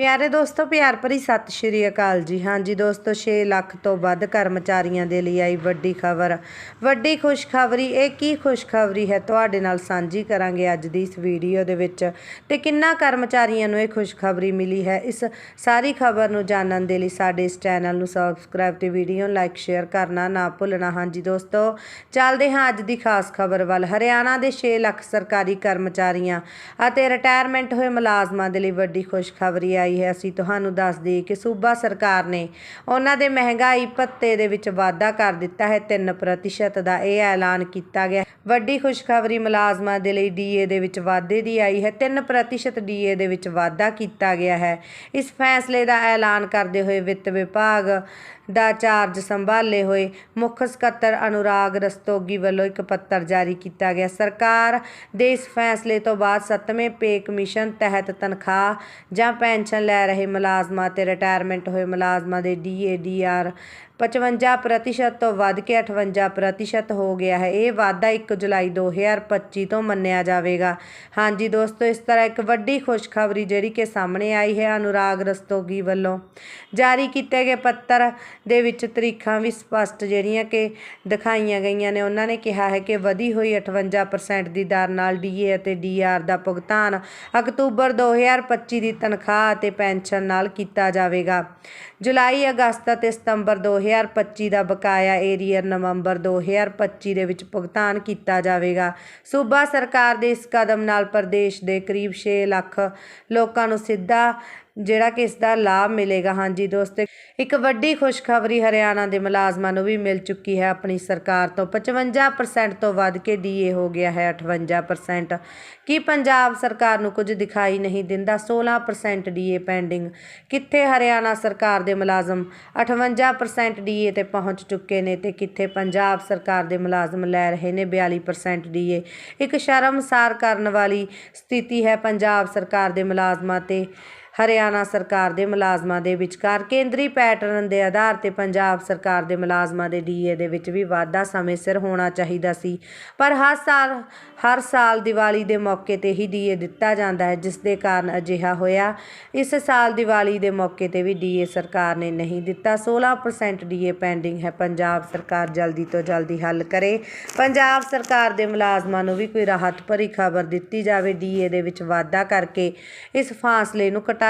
ਪਿਆਰੇ ਦੋਸਤੋ, ਪਿਆਰ ਭਰੀ ਸਤਿ ਸ਼੍ਰੀ ਅਕਾਲ ਜੀ। ਹਾਂਜੀ ਦੋਸਤੋ 6 ਲੱਖ ਤੋਂ ਵੱਧ ਕਰਮਚਾਰੀਆਂ ਦੇ ਲਈ ਆਈ ਵੱਡੀ ਖਬਰ। ਵੱਡੀ ਖੁਸ਼ਖਬਰੀ, ਇਹ ਕੀ ਖੁਸ਼ਖਬਰੀ ਹੈ? ਤੁਹਾਡੇ ਨਾਲ ਸਾਂਝੀ ਕਰਾਂਗੇ ਅੱਜ ਦੀ ਇਸ ਵੀਡੀਓ ਦੇ ਵਿੱਚ। ਤੇ ਕਿੰਨਾ ਕਰਮਚਾਰੀਆਂ ਨੂੰ ਇਹ ਖੁਸ਼ਖਬਰੀ ਮਿਲੀ ਹੈ? ਇਸ ਸਾਰੀ ਖਬਰ ਨੂੰ ਜਾਣਨ ਦੇ ਲਈ ਸਾਡੇ ਇਸ ਚੈਨਲ ਨੂੰ ਸਬਸਕ੍ਰਾਈਬ ਤੇ ਵੀਡੀਓ ਨੂੰ ਲਾਈਕ ਸ਼ੇਅਰ ਕਰਨਾ ਨਾ ਭੁੱਲਣਾ। ਹਾਂਜੀ ਦੋਸਤੋ, ਚੱਲਦੇ ਹਾਂ ਅੱਜ ਦੀ ਖਾਸ ਖਬਰ ਵੱਲ। ਹਰਿਆਣਾ ਦੇ 6 ਲੱਖ ਸਰਕਾਰੀ ਕਰਮਚਾਰੀਆਂ ਅਤੇ ਰਿਟਾਇਰਮੈਂਟ ਹੋਏ ਮੁਲਾਜ਼ਮਾਂ ਦੇ ਲਈ ਵੱਡੀ ਖੁਸ਼ਖਬਰੀ ਆਈ ਹੈ, ਅਸੀਂ ਤੁਹਾਨੂੰ ਦੱਸ ਦਈਏ ਕਿ ਸੂਬਾ ਸਰਕਾਰ ਨੇ ਉਹਨਾਂ ਦੇ ਮਹਿੰਗਾਈ ਭੱਤੇ ਦੇ ਵਿੱਚ ਵਾਧਾ ਕਰ ਦਿੱਤਾ ਹੈ। 3% ਦਾ ਇਹ ਐਲਾਨ ਕੀਤਾ ਗਿਆ। ਵੱਡੀ ਖੁਸ਼ਖਬਰੀ ਮੁਲਾਜ਼ਮਾਂ ਦੇ ਲਈ ਡੀਏ ਦੇ ਵਿੱਚ ਵਾਧੇ ਦੀ ਆਈ ਹੈ। 3% ਡੀਏ ਦੇ ਵਿੱਚ ਵਾਧਾ ਕੀਤਾ ਗਿਆ ਹੈ। ਇਸ ਫੈਸਲੇ ਦਾ ਐਲਾਨ ਕਰਦੇ ਹੋਏ ਵਿੱਤ ਵਿਭਾਗ ਦਾ ਚਾਰਜ ਸੰਭਾਲੇ ਹੋਏ ਮੁੱਖ ਸਕੱਤਰ ਅਨੁਰਾਗ ਰਸਤੋਗੀ ਵੱਲੋਂ ਇੱਕ ਪੱਤਰ ਜਾਰੀ ਕੀਤਾ ਗਿਆ। ਸਰਕਾਰ ਦੇ ਇਸ ਫੈਸਲੇ ਤੋਂ ਬਾਅਦ 7ਵੇਂ ਪੇ ਕਮਿਸ਼ਨ ਤਹਿਤ ਤਨਖਾਹ ਜਾਂ ਪੈਨਸ਼ਨ ਲੈ ਰਹੇ ਮੁਲਾਜ਼ਮਾਂ ਤੇ ਰਿਟਾਇਰਮੈਂਟ ਹੋਏ ਮੁਲਾਜ਼ਮਾਂ ਦੇ ਡੀਏ ਡੀਆਰ 55% ਤੋਂ ਵੱਧ ਕੇ 58% ਹੋ ਗਿਆ ਹੈ। ਇਹ ਵਾਧਾ 1 ਜੁਲਾਈ 2025 ਤੋਂ ਮੰਨਿਆ ਜਾਵੇਗਾ। ਹਾਂਜੀ ਦੋਸਤੋ, ਇਸ ਤਰ੍ਹਾਂ ਇੱਕ ਵੱਡੀ ਖੁਸ਼ਖਬਰੀ ਜਿਹੜੀ ਕਿ ਸਾਹਮਣੇ ਆਈ ਹੈ ਅਨੁਰਾਗ ਰਸਤੋਗੀ ਵੱਲੋਂ। ਜਾਰੀ ਕੀਤੇ ਗਏ ਪੱਤਰ ਦੇ ਵਿੱਚ ਤਰੀਖਾਂ ਵੀ ਸਪਸ਼ਟ ਜਿਹੜੀਆਂ ਕਿ ਦਿਖਾਈਆਂ ਗਈਆਂ ਨੇ। ਉਹਨਾਂ ਨੇ ਕਿਹਾ ਹੈ ਕਿ ਵਧੀ ਹੋਈ 58% ਦੀ ਦਰ ਨਾਲ ਡੀਏ ਅਤੇ ਡੀਆਰ ਦਾ ਭੁਗਤਾਨ ਅਕਤੂਬਰ 2025 ਦੀ ਤਨਖਾਹ ਅਤੇ ਪੈਨਸ਼ਨ ਨਾਲ ਕੀਤਾ ਜਾਵੇਗਾ। ਜੁਲਾਈ, ਅਗਸਤ ਅਤੇ ਸਤੰਬਰ 2025 ਦਾ ਬਕਾਇਆ ਏਰੀਅਰ ਨਵੰਬਰ 2025 ਦੇ ਵਿੱਚ ਭੁਗਤਾਨ ਕੀਤਾ ਜਾਵੇਗਾ। ਸੂਬਾ ਸਰਕਾਰ ਦੇ ਇਸ ਕਦਮ ਨਾਲ ਪ੍ਰਦੇਸ਼ ਦੇ ਕਰੀਬ 6 ਲੱਖ ਲੋਕਾਂ ਨੂੰ ਸਿੱਧਾ ਜਿਹੜਾ ਕਿ ਇਸ ਦਾ ਲਾਭ ਮਿਲੇਗਾ। ਹਾਂਜੀ ਦੋਸਤੋ, ਇੱਕ ਵੱਡੀ ਖੁਸ਼ਖਬਰੀ ਹਰਿਆਣਾ ਦੇ ਮੁਲਾਜ਼ਮਾਂ ਨੂੰ ਵੀ ਮਿਲ ਚੁੱਕੀ ਹੈ। ਆਪਣੀ ਸਰਕਾਰ ਤੋਂ 55% ਤੋਂ ਵੱਧ ਕੇ ਡੀਏ ਹੋ ਗਿਆ ਹੈ। 58% ਕੀ ਪੰਜਾਬ ਸਰਕਾਰ ਨੂੰ ਕੁਝ ਦਿਖਾਈ ਨਹੀਂ ਦਿੰਦਾ? 16% ਡੀਏ ਪੈਂਡਿੰਗ। ਕਿੱਥੇ ਹਰਿਆਣਾ ਸਰਕਾਰ ਦੇ ਮੁਲਾਜ਼ਮ 58% ਡੀਏ ਤੇ ਪਹੁੰਚ ਚੁੱਕੇ ਨੇ ਤੇ ਕਿੱਥੇ ਪੰਜਾਬ ਸਰਕਾਰ ਦੇ ਮੁਲਾਜ਼ਮ ਲੈ ਰਹੇ ਨੇ 42% ਡੀਏ ਇੱਕ ਸ਼ਰਮਸਾਰ ਕਰਨ ਵਾਲੀ ਸਥਿਤੀ ਹੈ ਪੰਜਾਬ ਸਰਕਾਰ ਦੇ ਮੁਲਾਜ਼ਮਾਂ ਤੇ। ਹਰਿਆਣਾ ਸਰਕਾਰ ਦੇ ਮੁਲਾਜ਼ਮਾਂ ਦੇ ਵਿਚਕਾਰ ਕੇਂਦਰੀ ਪੈਟਰਨ ਦੇ ਆਧਾਰ ਤੇ ਪੰਜਾਬ ਸਰਕਾਰ ਦੇ ਮੁਲਾਜ਼ਮਾਂ ਦੇ ਡੀਏ ਦੇ ਵਿੱਚ ਵੀ ਵਾਧਾ ਸਮੇਂ ਸਿਰ ਹੋਣਾ ਚਾਹੀਦਾ ਸੀ। ਪਰ ਹਰ ਸਾਲ ਹਰ ਸਾਲ ਦੀਵਾਲੀ ਦੇ ਮੌਕੇ ਤੇ ਹੀ ਡੀਏ ਦਿੱਤਾ ਜਾਂਦਾ ਹੈ, ਜਿਸ ਦੇ ਕਾਰਨ ਅਜਿਹਾ ਹੋਇਆ। ਇਸ ਸਾਲ ਦੀਵਾਲੀ ਦੇ ਮੌਕੇ ਤੇ ਵੀ ਡੀਏ ਸਰਕਾਰ ਨੇ ਨਹੀਂ ਦਿੱਤਾ। 16% ਡੀਏ ਪੈਂਡਿੰਗ ਹੈ। ਪੰਜਾਬ ਸਰਕਾਰ ਜਲਦੀ ਤੋਂ ਜਲਦੀ ਹੱਲ ਕਰੇ। ਪੰਜਾਬ ਸਰਕਾਰ ਦੇ ਮੁਲਾਜ਼ਮਾਂ ਨੂੰ ਵੀ ਕੋਈ ਰਾਹਤ ਭਰੀ ਖਬਰ ਦਿੱਤੀ ਜਾਵੇ, ਡੀਏ ਦੇ ਵਿੱਚ ਵਾਧਾ ਕਰਕੇ ਇਸ ਫਾਸਲੇ ਨੂੰ ਘਟਾ